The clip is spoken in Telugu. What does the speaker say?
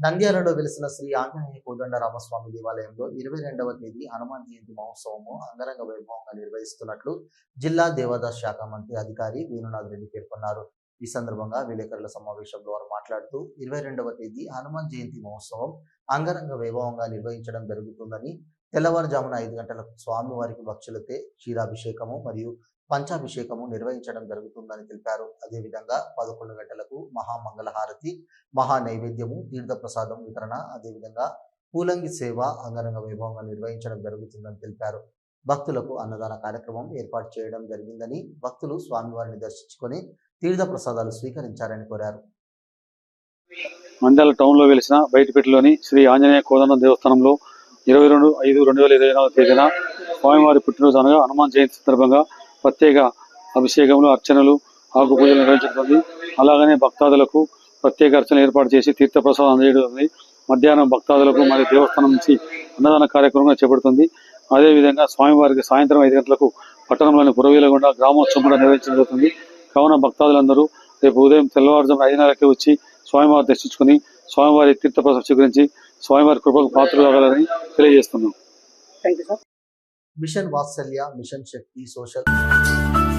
నంద్యాలలో వెలిసిన శ్రీ ఆంజనేయ కోదండరామస్వామి దేవాలయంలో ఇరవై రెండవ తేదీ హనుమాన్ జయంతి మహోత్సవము అంగరంగ వైభవంగా నిర్వహిస్తున్నట్లు జిల్లా దేవాదాస్ శాఖ మంత్రి అధికారి వేణునాథ్ రెడ్డి పేర్కొన్నారు. ఈ సందర్భంగా విలేకరుల సమావేశంలో వారు మాట్లాడుతూ ఇరవై రెండవ తేదీ హనుమాన్ జయంతి మహోత్సవం అంగరంగ వైభవంగా నిర్వహించడం జరుగుతుందని తెల్లవారుజామున ఐదు గంటలకు స్వామివారికి భక్తులతో క్షీరాభిషేకము మరియు పంచాభిషేకము నిర్వహించడం జరుగుతుందని తెలిపారు. అదేవిధంగా పదకొండు గంటలకు మహామంగళహారతి మహా నైవేద్యము తీర్థప్రసాదం వితరణ అదేవిధంగా పూలంగి సేవ అంగరంగ వైభవంగా నిర్వహించడం జరుగుతుందని తెలిపారు. భక్తులకు అన్నదాన కార్యక్రమం ఏర్పాటు చేయడం జరిగిందని భక్తులు స్వామివారిని దర్శించుకొని తీర్థ ప్రసాదాలు స్వీకరించారని కోరారు. మండల టౌన్లో వెలిసిన బయటపేటలోని శ్రీ ఆంజనేయ కోదండ దేవస్థానంలో ఇరవై రెండు ఐదు రెండు వేల ఇరవై నాలుగు తేదీన స్వామివారి పుట్టినరోజు అనగా హనుమాన్ జయంతి సందర్భంగా ప్రత్యేక అభిషేకములు అర్చనలు ఆకు పూజలు నిర్వహించబడుతుంది అలాగనే భక్తాదులకు ప్రత్యేక అర్చన ఏర్పాటు చేసి తీర్థప్రసాదం అందజేయబడుతుంది. మధ్యాహ్నం భక్తాదులకు మరియు దేవస్థానం నుంచి అన్నదాన కార్యక్రమంగా చేపడుతుంది. అదేవిధంగా స్వామివారికి సాయంత్రం ఐదు గంటలకు పట్టణంలోని పురవీలగొండ గ్రామోత్సవం కూడా నిర్వహించబడుతుంది కావున భక్తాదులందరూ రేపు ఉదయం తెల్లవారుజామున ఐదున్నరకే వచ్చి స్వామివారి దర్శించుకుని స్వామివారి తీర్థప్రసాదం స్వీకరించి స్వామివారి కృపకు పాత్రలు కావాలని తెలియజేస్తున్నాం. Mission Vatsalya mission Shakti social